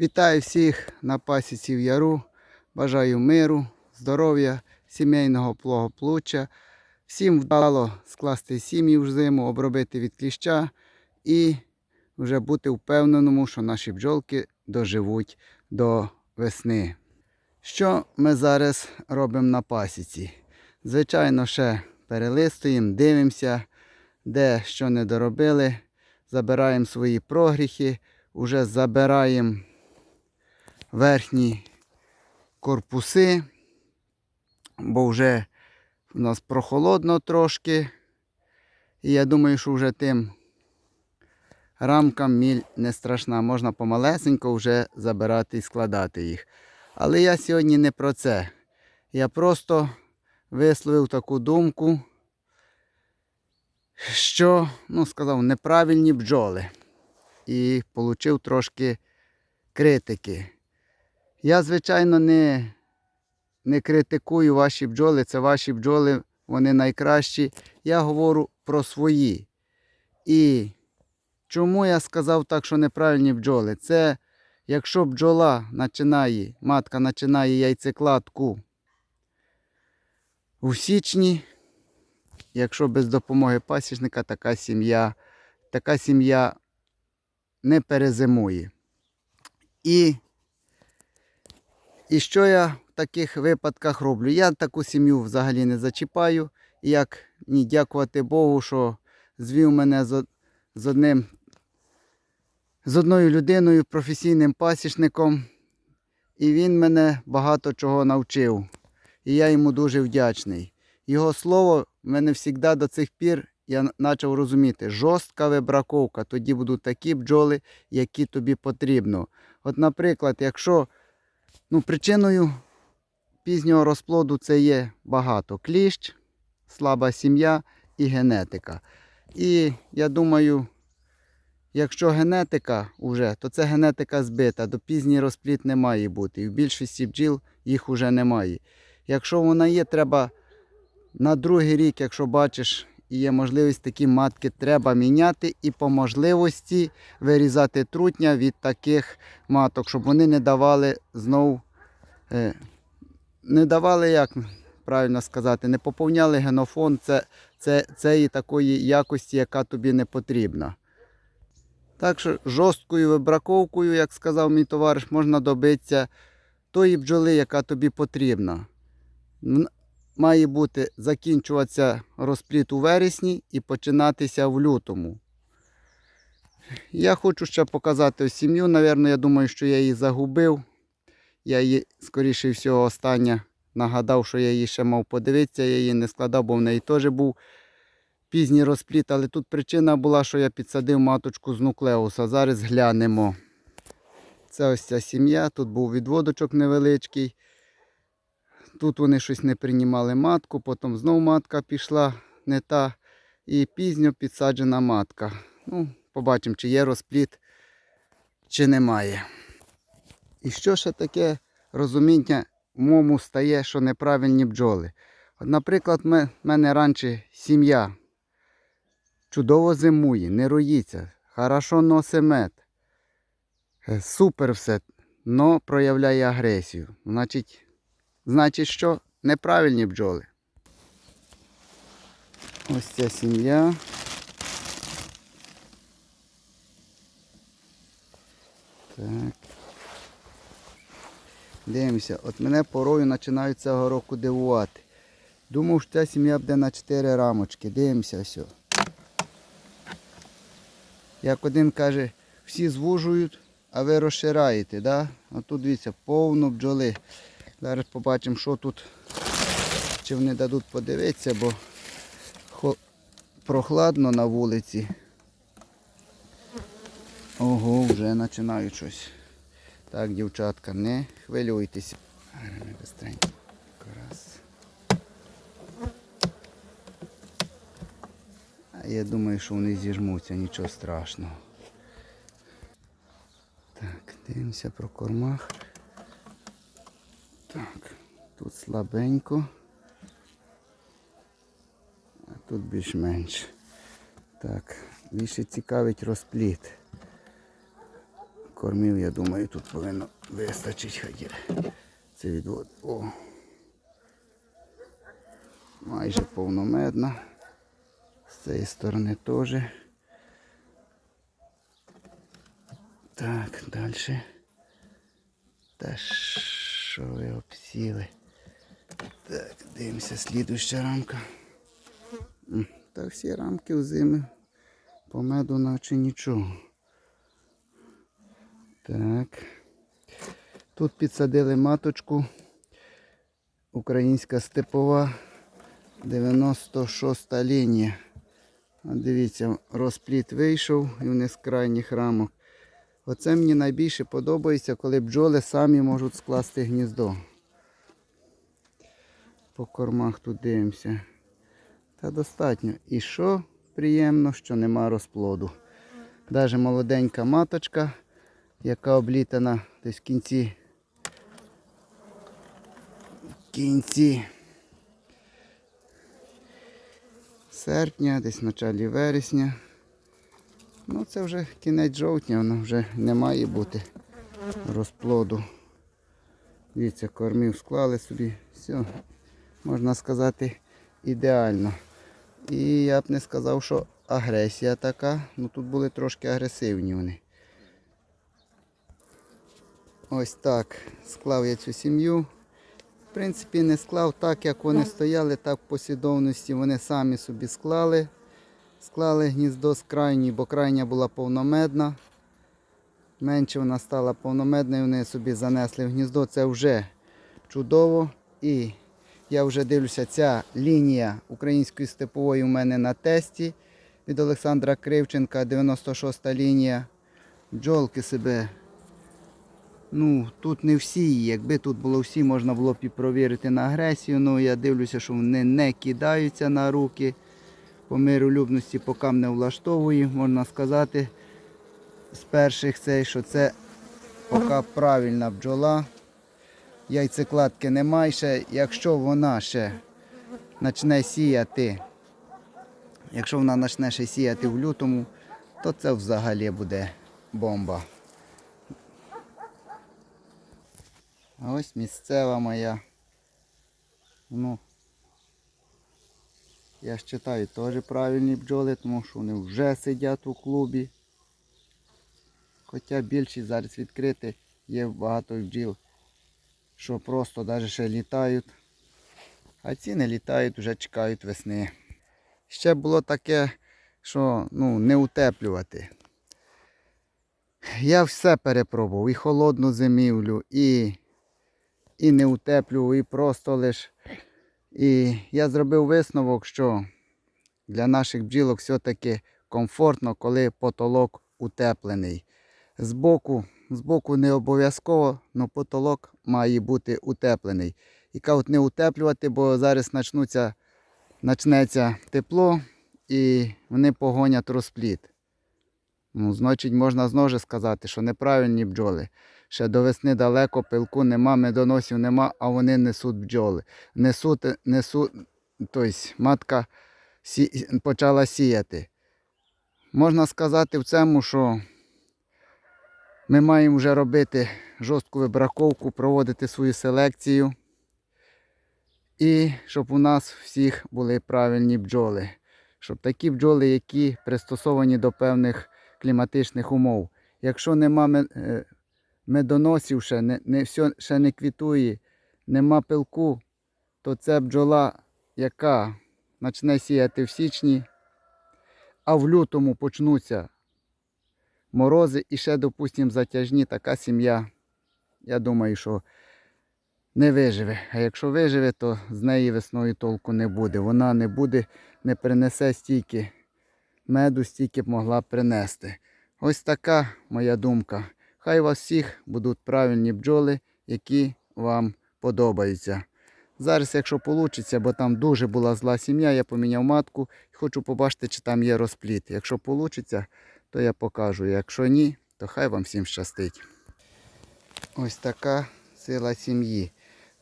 Вітаю всіх на пасіці в яру. Бажаю миру, здоров'я, сімейного благополуччя. Всім вдало скласти сім'ї в зиму, обробити від кліща і вже бути впевненому, що наші бджолки доживуть до весни. Що ми зараз робимо на пасіці? Звичайно, ще перелистуємо, дивимося, де що не доробили, забираємо свої прогріхи, вже забираємо верхні корпуси, бо вже у нас прохолодно трошки. І я думаю, що вже тим рамкам міль не страшна. Можна помалесенько вже забирати і складати їх. Але я сьогодні не про це. Я просто висловив таку думку, що, ну, сказав, неправильні бджоли. І отримав трошки критики. Я, звичайно, не, не критикую ваші бджоли, це ваші бджоли, вони найкращі. Я говорю про свої. І чому я сказав так, що неправильні бджоли? Це якщо бджола починає, матка починає яйцекладку у січні, якщо без допомоги пасічника така сім'я, така сім'я не перезимує. І і що я в таких випадках роблю? Я таку сім'ю взагалі не зачіпаю. Як ні дякувати Богу, що звів мене з, з одним з одною людиною, професійним пасічником. І він мене багато чого навчив. І я йому дуже вдячний. Його слово мене завжди до цих пір я почав розуміти, жорстка вибраковка, тоді будуть такі бджоли, які тобі потрібно. От, наприклад, якщо Ну, причиною пізнього розплоду це є багато кліщ, слаба сім'я і генетика. І я думаю, якщо генетика вже, то це генетика збита, до пізній розплід не має бути. І в більшості бджіл їх вже немає. Якщо вона є, треба на другий рік, якщо бачиш, і є можливість такі матки треба міняти і по можливості вирізати трутня від таких маток, щоб вони не давали знову, е, не давали, як правильно сказати, не поповняли генофон це, це, цієї такої якості, яка тобі не потрібна. Так що жорсткою вибраковкою, як сказав мій товариш, можна добитися тої бджоли, яка тобі потрібна має бути закінчуватися розпліт у вересні і починатися в лютому. Я хочу ще показати сім'ю. Навірно, я думаю, що я її загубив. Я її, скоріше всього, остання нагадав, що я її ще мав подивитися, я її не складав, бо в неї теж був пізній розпліт. Але тут причина була, що я підсадив маточку з нуклеуса. Зараз глянемо. Це ось ця сім'я, тут був відводочок невеличкий. Тут вони щось не приймали матку, потім знову матка пішла не та. І пізньо підсаджена матка. Ну, Побачимо, чи є розпліт, чи немає. І що ще таке розуміння в моєму стає, що неправильні бджоли. От, Наприклад, в мене раніше сім'я чудово зимує, не роїться, хорошо носить мед. Е, Супер все, але проявляє агресію. Значить, Значить, що неправильні бджоли. Ось ця сім'я. Так. Дивимося, от мене порою починають цього року дивувати. Думав, що ця сім'я буде на 4 рамочки. Дивимося все. Як один каже, всі звужують, а ви розшираєте, да? а тут дивіться, повно бджоли. Зараз побачимо, що тут, чи вони дадуть подивитися, бо прохладно на вулиці. Ого, вже починають щось. Так, дівчатка, не хвилюйтеся. Я думаю, що вони зіжмуться, нічого страшного. Так, дивимося про кормах. Так, тут слабенько, а тут більш-менш. Так, більше цікавить розпліт. кормів, я думаю, тут повинно вистачити хай. Це відвод. О. Майже повномедна. З цієї сторони теж. Так, далі. Та що ви обсіли? Так, дивимося, слідуща рамка. Та всі рамки в зими по меду наче нічого. Так. Тут підсадили маточку. Українська степова 96 лінія. Дивіться, розпліт вийшов і вниз з крайніх рамок. Оце мені найбільше подобається, коли бджоли самі можуть скласти гніздо. По кормах тут дивимося. Та достатньо. І що приємно, що нема розплоду. Навіть молоденька маточка, яка облітана десь в кінці. В кінці серпня, десь в началі вересня. Ну це вже кінець жовтня, воно вже не має бути розплоду. Дивіться, кормів склали собі. Все, можна сказати, ідеально. І я б не сказав, що агресія така. Ну тут були трошки агресивні вони. Ось так склав я цю сім'ю. В принципі, не склав так, як вони стояли, так в послідовності вони самі собі склали. Склали гніздо з крайньої, бо крайня була повномедна. Менше вона стала повномедною, вони собі занесли в гніздо. Це вже чудово. І я вже дивлюся, ця лінія української степової у мене на тесті від Олександра Кривченка, 96 та лінія. Бджолки себе. Ну, тут не всі. Якби тут було всі, можна було б і провірити на агресію. Ну я дивлюся, що вони не кидаються на руки. По миролюбності поки не влаштовує, можна сказати, з перших цей, що це поки правильна бджола. Яйцекладки немає ще. Якщо вона ще почне сіяти, якщо вона почне ще сіяти в лютому, то це взагалі буде бомба. А ось місцева моя. Ну, я ж теж правильні бджоли, тому що вони вже сидять у клубі. Хоча більшість зараз відкрити, є багато бджіл, що просто навіть ще літають. А ці не літають, вже чекають весни. Ще було таке, що ну, не утеплювати. Я все перепробував, і холодну зимівлю, і, і не утеплював, і просто лише. І я зробив висновок, що для наших бджілок все-таки комфортно, коли потолок утеплений. Збоку, збоку не обов'язково, але потолок має бути утеплений. І кажуть, не утеплювати, бо зараз почнеться тепло і вони погонять розпліт. Ну, значить, можна знову сказати, що неправильні бджоли. Ще до весни далеко, пилку нема, медоносів нема, а вони несуть бджоли. Несуть, несуть, тобто матка сі, почала сіяти. Можна сказати в цьому, що ми маємо вже робити жорстку вибраковку, проводити свою селекцію. І щоб у нас всіх були правильні бджоли. Щоб такі бджоли, які пристосовані до певних кліматичних умов. Якщо нема ме- е, медоносів ще, не, не, все, ще не квітує, нема пилку, то це бджола, яка почне сіяти в січні, а в лютому почнуться морози і ще, допустимо, затяжні, така сім'я, я думаю, що не виживе. А якщо виживе, то з неї весною толку не буде. Вона не буде, не принесе стільки меду, стільки б могла принести. Ось така моя думка. Хай у вас всіх будуть правильні бджоли, які вам подобаються. Зараз, якщо вийде, бо там дуже була зла сім'я, я поміняв матку і хочу побачити, чи там є розпліт. Якщо вийде, то я покажу. Якщо ні, то хай вам всім щастить. Ось така сила сім'ї.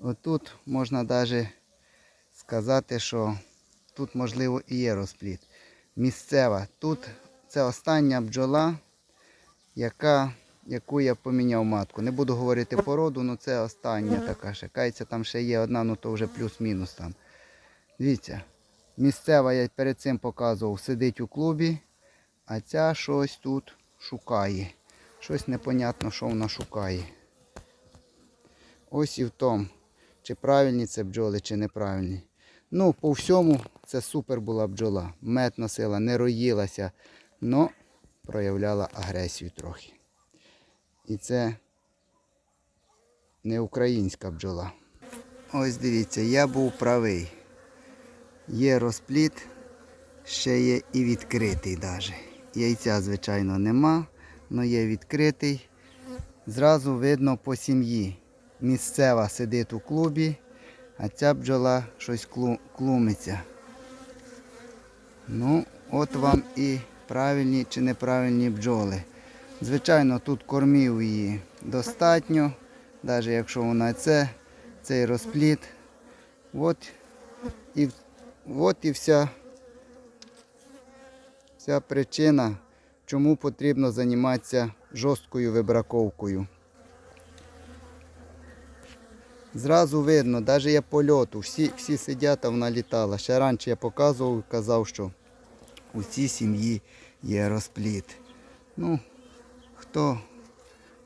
Отут можна навіть сказати, що тут можливо і є розпліт. Місцева. Тут це остання бджола, яка яку я поміняв матку. Не буду говорити породу, але це остання така ще. Кається, там ще є одна, ну то вже плюс-мінус там. Дивіться, місцева я перед цим показував, сидить у клубі, а ця щось тут шукає. Щось непонятно, що вона шукає. Ось і в тому, чи правильні це бджоли, чи неправильні. Ну, по всьому це супер була бджола. Мед носила, не роїлася, але проявляла агресію трохи. І це не українська бджола. Ось дивіться, я був правий. Є розпліт, ще є і відкритий навіть. Яйця, звичайно, нема, але є відкритий. Зразу видно по сім'ї. Місцева сидить у клубі, а ця бджола щось клумиться. Ну, от вам і правильні чи неправильні бджоли. Звичайно, тут кормів її достатньо, навіть якщо вона це, цей розпліт. От і, от і вся, вся причина, чому потрібно займатися жорсткою вибраковкою. Зразу видно, навіть є польоту, всі, всі сидять, а вона літала. Ще раніше я показував і казав, що у цій сім'ї є розпліт. Ну, хто,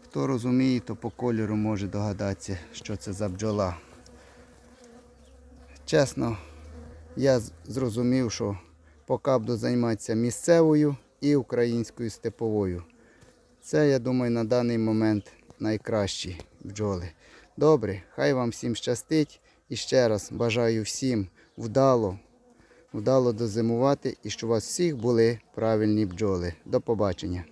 хто розуміє, то по кольору може догадатися, що це за бджола. Чесно, я зрозумів, що поки буду займатися місцевою і українською степовою. Це, я думаю, на даний момент найкращі бджоли. Добре, хай вам всім щастить. І ще раз бажаю всім вдало, вдало дозимувати і щоб у вас всіх були правильні бджоли. До побачення.